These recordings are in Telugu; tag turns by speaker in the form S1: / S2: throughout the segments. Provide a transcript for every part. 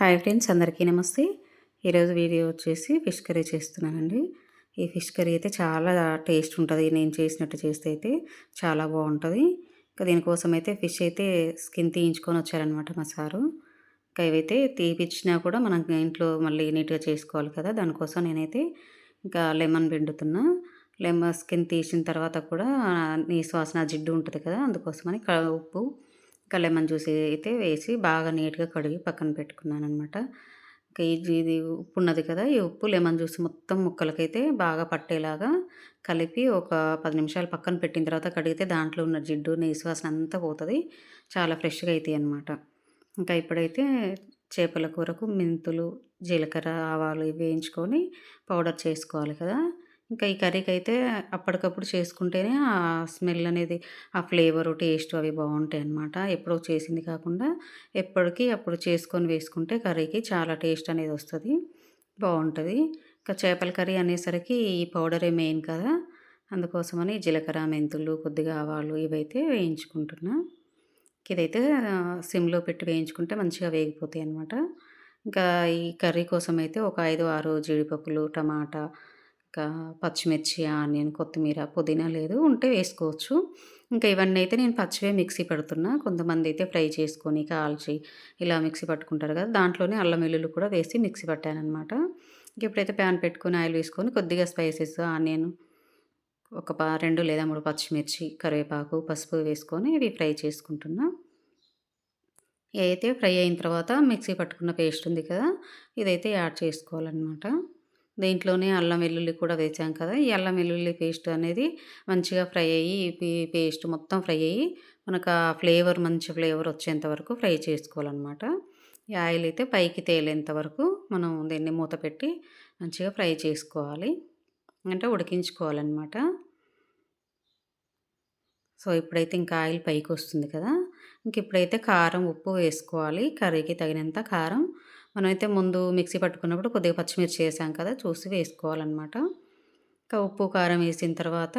S1: హాయ్ ఫ్రెండ్స్ అందరికీ నమస్తే. ఈరోజు వీడియో వచ్చేసి ఫిష్ కర్రీ చేస్తున్నానండి. ఈ ఫిష్ కర్రీ అయితే చాలా టేస్ట్ ఉంటుంది. నేను చేసినట్టు చేస్తే అయితే చాలా బాగుంటుంది. ఇంకా దీనికోసం అయితే ఫిష్ అయితే స్కిన్ తీయించుకొని వచ్చారనమాట మా సారు. ఇంకా ఇవైతే తీపిచ్చినా కూడా మనం ఇంట్లో మళ్ళీ నీట్గా చేసుకోవాలి కదా. దానికోసం నేనైతే ఇంకా లెమన్ పిండుతున్నా. లెమన్ స్కిన్ తీసిన తర్వాత కూడా నీ శ్వాసన జిడ్డు ఉంటుంది కదా. అందుకోసమని ఉప్పు ఇంకా లెమన్ జ్యూస్ అయితే వేసి బాగా నీట్గా కడిగి పక్కన పెట్టుకున్నాను అనమాట ఇంకా ఇది ఉప్పు ఉన్నది కదా ఈ ఉప్పు లెమన్ జ్యూస్ మొత్తం ముక్కలకైతే బాగా పట్టేలాగా కలిపి ఒక పది నిమిషాలు పక్కన పెట్టిన తర్వాత కడిగితే దాంట్లో ఉన్న జిడ్డు నీసువాసన అంతా పోతుంది. చాలా ఫ్రెష్గా అవుతాయి అనమాట ఇంకా ఇప్పుడైతే చేపల కూరకు మెంతులు జీలకర్ర ఆవాలు ఇవి వేయించుకొని పౌడర్ చేసుకోవాలి కదా. ఇంకా ఈ కర్రీకి అయితే అప్పటికప్పుడు చేసుకుంటేనే ఆ స్మెల్ అనేది ఆ ఫ్లేవర్ టేస్ట్ అవి బాగుంటాయి అన్నమాట. ఎప్పుడో చేసింది కాకుండా ఎప్పటికీ అప్పుడు చేసుకొని వేసుకుంటే కర్రీకి చాలా టేస్ట్ అనేది వస్తుంది బాగుంటుంది. ఇంకా చేపల కర్రీ అనేసరికి ఈ పౌడరే మెయిన్ కదా. అందుకోసమని జీలకర్ర మెంతులు కొద్దిగా ఆవాలు ఇవైతే వేయించుకుంటున్నా. ఇదైతే సిమ్లో పెట్టి వేయించుకుంటే మంచిగా వేగిపోతాయి అనమాట ఇంకా ఈ కర్రీ కోసం అయితే ఒక ఐదు ఆరు జీడిపప్పులు టమాటా ఇంకా పచ్చిమిర్చి ఆనియన్ కొత్తిమీర పుదీనా లేదు ఉంటే వేసుకోవచ్చు. ఇంకా ఇవన్నీ అయితే నేను పచ్చివే మిక్సీ పెడుతున్నా. కొంతమంది అయితే ఫ్రై చేసుకొని కాల్చి ఇలా మిక్సీ పట్టుకుంటారు కదా దాంట్లోనే అల్లం వెల్లుల్లి కూడా వేసి మిక్సీ పట్టానమాట ఇప్పుడైతే ప్యాన్ పెట్టుకొని ఆయిల్ వేసుకొని కొద్దిగా స్పైసెస్ ఆనియన్ ఒక పా రెండు లేదా మూడు పచ్చిమిర్చి కరివేపాకు పసుపు వేసుకొని ఇవి ఫ్రై చేసుకుంటున్నా. అయితే ఫ్రై అయిన తర్వాత మిక్సీ పట్టుకున్న పేస్ట్ ఉంది కదా ఇదైతే యాడ్ చేసుకోవాలన్నమాట. దీంట్లోనే అల్లం వెల్లుల్లి కూడా వేసాం కదా ఈ అల్లం వెల్లుల్లి పేస్ట్ అనేది మంచిగా ఫ్రై అయ్యి పేస్ట్ మొత్తం ఫ్రై అయ్యి మనకు ఆ ఫ్లేవర్ మంచి ఫ్లేవర్ వచ్చేంత వరకు ఫ్రై చేసుకోవాలన్నమాట. ఈ ఆయిల్ అయితే పైకి తేలేంత వరకు మనం దీన్ని మూత పెట్టి మంచిగా ఫ్రై చేసుకోవాలి. అంటే ఉడికించుకోవాలన్నమాట. సో ఇప్పుడైతే ఇంకా ఆయిల్ పైకి వస్తుంది కదా ఇంక ఇప్పుడైతే కారం ఉప్పు వేసుకోవాలి. కర్రీకి తగినంత కారం మనమైతే ముందు మిక్సీ పట్టుకున్నప్పుడు కొద్దిగా పచ్చిమిర్చి వేసాం కదా చూసి వేసుకోవాలన్నమాట. ఇంకా ఉప్పు కారం వేసిన తర్వాత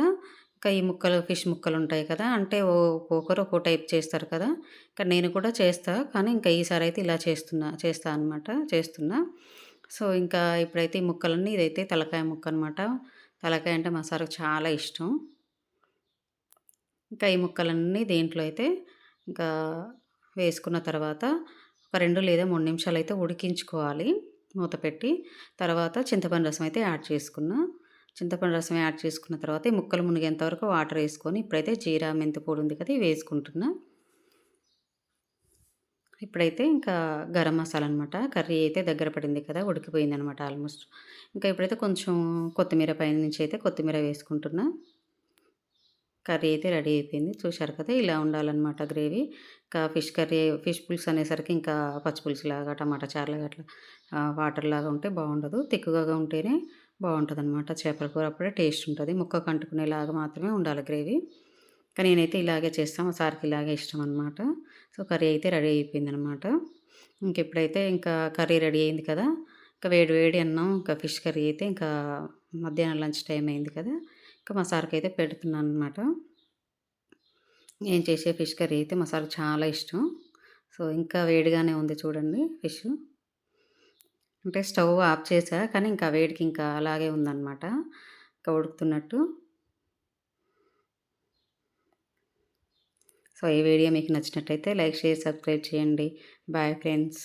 S1: ఇంకా ఈ ముక్కలు ఫిష్ ముక్కలు ఉంటాయి కదా అంటే ఒక్కొక్కరు ఒక్కో టైప్ చేస్తారు కదా ఇంకా నేను కూడా చేస్తా కానీ ఇంకా ఈసారి అయితే ఇలా చేస్తున్నా చేస్తా అనమాట చేస్తున్నా. సో ఇంకా ఇప్పుడైతే ఈ ముక్కలన్నీ ఇదైతే తలకాయ ముక్క అనమాట తలకాయ అంటే మా సార్కి చాలా ఇష్టం. ఇంకా ఈ ముక్కలన్నీ దేంట్లో అయితే ఇంకా వేసుకున్న తర్వాత ఒక రెండు లేదా మూడు నిమిషాలు అయితే ఉడికించుకోవాలి. మూత పెట్టి తర్వాత చింతపండు రసం అయితే యాడ్ చేసుకున్నా. చింతపండు రసం యాడ్ చేసుకున్న తర్వాత ఈ ముక్కలు మునిగేంత వరకు వాటర్ వేసుకొని ఇప్పుడైతే జీరా మెంతి పొడి ఉంది కదా వేసుకుంటున్నా. ఇప్పుడైతే ఇంకా గరం మసాలా అనమాట కర్రీ అయితే దగ్గర పడింది కదా ఉడికిపోయింది అనమాట ఆల్మోస్ట్. ఇంకా ఇప్పుడైతే కొంచెం కొత్తిమీర పైన నుంచి అయితే కొత్తిమీర వేసుకుంటున్నా. కర్రీ అయితే రెడీ అయిపోయింది. చూశారు కదా ఇలా ఉండాలన్నమాట గ్రేవీ. ఇంకా ఫిష్ కర్రీ ఫిష్ పులుసు అనేసరికి ఇంకా పచ్చి పులుసు లాగా టమాటా చారులాగా అట్లా వాటర్ లాగా ఉంటే బాగుండదు. తిక్కుగా ఉంటేనే బాగుంటుంది అనమాట చేపల కూర అప్పుడే టేస్ట్ ఉంటుంది. ముక్క కంటుకునేలాగా మాత్రమే ఉండాలి గ్రేవీ. కానీ నేనైతే ఇలాగే చేస్తాను మా సార్కి ఇలాగే ఇష్టం అనమాట సో కర్రీ అయితే రెడీ అయిపోయింది అనమాట ఇంక ఇప్పుడైతే ఇంకా కర్రీ రెడీ అయింది కదా ఇంకా వేడి వేడి అన్నం ఇంకా ఫిష్ కర్రీ అయితే ఇంకా మధ్యాహ్నం లంచ్ టైం అయింది కదా ఇంకా మా సార్కి అయితే పెడుతున్నాను అనమాట నేను చేసే ఫిష్ కర్రీ అయితే మా సార్కి చాలా ఇష్టం. సో ఇంకా వేడిగానే ఉంది చూడండి ఫిష్. అంటే స్టవ్ ఆఫ్ చేసా కానీ ఇంకా వేడికి ఇంకా అలాగే ఉందన్నమాట. ఇంకా ఉడుకుతున్నట్టు. సో ఈ వీడియో మీకు నచ్చినట్టయితే లైక్ షేర్ సబ్స్క్రైబ్ చేయండి. Bye friends.